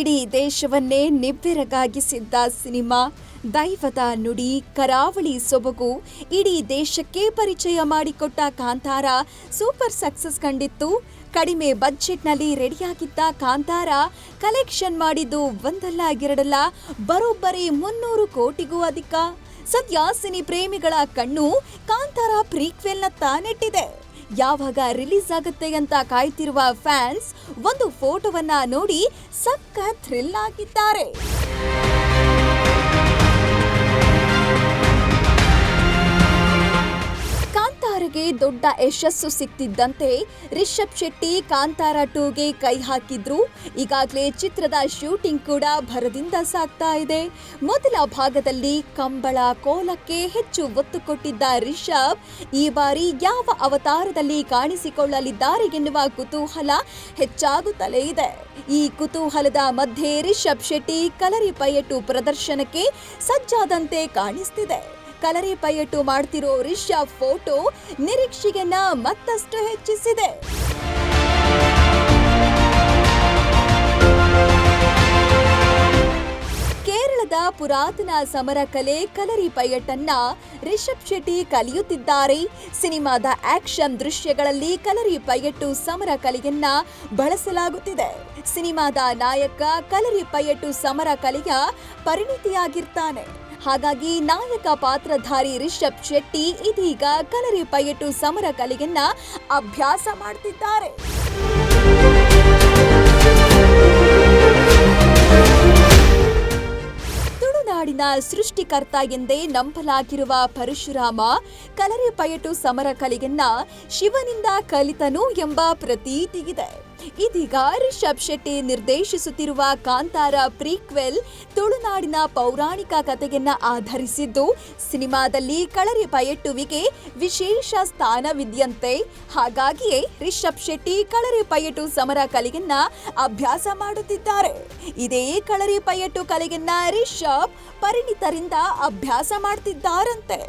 ಇಡೀ ದೇಶವನ್ನೇ ನಿಬ್ಬೆರಗಾಗಿಸಿದ್ದ ಸಿನಿಮಾ ದೈವದ ನುಡಿ, ಕರಾವಳಿ ಸೊಬಗು, ಇಡೀ ದೇಶಕ್ಕೆ ಪರಿಚಯ ಮಾಡಿಕೊಟ್ಟ ಕಾಂತಾರ ಸೂಪರ್ ಸಕ್ಸಸ್ ಕಂಡಿತ್ತು. ಕಡಿಮೆ ಬಜೆಟ್ನಲ್ಲಿ ರೆಡಿಯಾಗಿದ್ದ ಕಾಂತಾರ ಕಲೆಕ್ಷನ್ ಮಾಡಿದ್ದು ಒಂದಲ್ಲ ಎರಡಲ್ಲ, ಬರೋಬ್ಬರಿ ಮುನ್ನೂರು ಕೋಟಿಗೂ ಅಧಿಕ. ಸದ್ಯ ಸಿನಿ ಪ್ರೇಮಿಗಳ ಕಣ್ಣು ಕಾಂತಾರ ಪ್ರೀಕ್ವೆಲ್ನತ್ತ ನೆಟ್ಟಿದೆ ಯಾವಾಗ ರಿಲೀಸ್ ಆಗುತ್ತೆ ಅಂತ ಕಾಯ್ತಿರುವ ಫ್ಯಾನ್ಸ್ ಒಂದು ಫೋಟೋವನ್ನ ನೋಡಿ ಸಕ್ಕ ಥ್ರಿಲ್ ಆಗಿದ್ದಾರೆ. ಕಾಂತಾರಗೆ ದೊಡ್ಡ ಯಶಸ್ಸು ಸಿಕ್ತಿದ್ದಂತೆ ರಿಷಬ್ ಶೆಟ್ಟಿ ಕಾಂತಾರ ಟೂಗೆ ಕೈ ಹಾಕಿದ್ರು. ಈಗಾಗಲೇ ಚಿತ್ರದ ಶೂಟಿಂಗ್ ಕೂಡ ಭರದಿಂದ ಸಾಗ್ತಾ ಇದೆ. ಮೊದಲ ಭಾಗದಲ್ಲಿ ಕಂಬಳ ಕೋಲಕ್ಕೆ ಹೆಚ್ಚು ಒತ್ತು ಕೊಟ್ಟಿದ್ದ ರಿಷಬ್ ಈ ಬಾರಿ ಯಾವ ಅವತಾರದಲ್ಲಿ ಕಾಣಿಸಿಕೊಳ್ಳಲಿದ್ದಾರೆ ಎನ್ನುವ ಕುತೂಹಲ ಹೆಚ್ಚಾಗುತ್ತಲೇ ಇದೆ. ಈ ಕುತೂಹಲದ ಮಧ್ಯೆ ರಿಷಬ್ ಶೆಟ್ಟಿ ಕಲರಿ ಪಯಟು ಪ್ರದರ್ಶನಕ್ಕೆ ಸಜ್ಜಾದಂತೆ ಕಾಣಿಸ್ತಿದೆ. ಕಲರಿ ಪಯಟು ಮಾಡ್ತಿರೋ ರಿಷಬ್ ಫೋಟೋ ನಿರೀಕ್ಷೆಯನ್ನ ಮತ್ತಷ್ಟು ಹೆಚ್ಚಿಸಿದೆ. ಕೇರಳದ ಪುರಾತನ ಸಮರ ಕಲೆ ಕಲರಿ ಪಯಟನ್ನ ರಿಷಬ್ ಶೆಟ್ಟಿ ಕಲಿಯುತ್ತಿದ್ದಾರೆ. ಸಿನಿಮಾದ ಆಕ್ಷನ್ ದೃಶ್ಯಗಳಲ್ಲಿ ಕಲರಿ ಪಯಟ್ಟು ಸಮರ ಕಲೆಯನ್ನ ಬಳಸಲಾಗುತ್ತಿದೆ. ಸಿನಿಮಾದ ನಾಯಕ ಕಲರಿ ಪಯಟ್ಟು ಸಮರ ಕಲೆಯ ಪರಿಣಿತಿಯಾಗಿರ್ತಾನೆ. ಹಾಗಾಗಿ ನಾಯಕ ಪಾತ್ರಧಾರಿ ರಿಷಬ್ ಶೆಟ್ಟಿ ಇದೀಗ ಕಲರಿ ಪೈಯಟು ಸಮರ ಕಲೆಯನ್ನ ಅಭ್ಯಾಸ ಮಾಡ್ತಿದ್ದಾರೆ. ತುಳುನಾಡಿನ ಸೃಷ್ಟಿಕರ್ತ ಎಂದೇ ನಂಬಲಾಗಿರುವ ಪರಶುರಾಮ ಕಲರಿ ಪಯಟು ಸಮರ ಕಲೆಯನ್ನ ಶಿವನಿಂದ ಕಲಿತನು ಎಂಬ ಪ್ರತೀತಿಯಿದೆ. ಇದೀಗ ರಿಷಬ್ ಶೆಟ್ಟಿ ನಿರ್ದೇಶಿಸುತ್ತಿರುವ ಕಾಂತಾರ ಪ್ರೀಕ್ವೆಲ್ ತುಳುನಾಡಿನ ಪೌರಾಣಿಕ ಕಥೆಯನ್ನ ಆಧರಿಸಿದ್ದು, ಸಿನಿಮಾದಲ್ಲಿ ಕಳರಿ ಪಯಟುವಿಗೆ ವಿಶೇಷ ಸ್ಥಾನವಿದೆಯಂತೆ. ಹಾಗಾಗಿಯೇ ರಿಷಬ್ ಶೆಟ್ಟಿ ಕಳರಿ ಪಯಟು ಸಮರ ಕಲೆಯನ್ನ ಅಭ್ಯಾಸ ಮಾಡುತ್ತಿದ್ದಾರೆ. ಇದೇ ಕಳರಿ ಪಯಟು ಕಲೆಯನ್ನ ರಿಷಬ್ ಪರಿಣಿತರಿಂದ ಅಭ್ಯಾಸ ಮಾಡ್ತಿದ್ದಾರಂತೆ.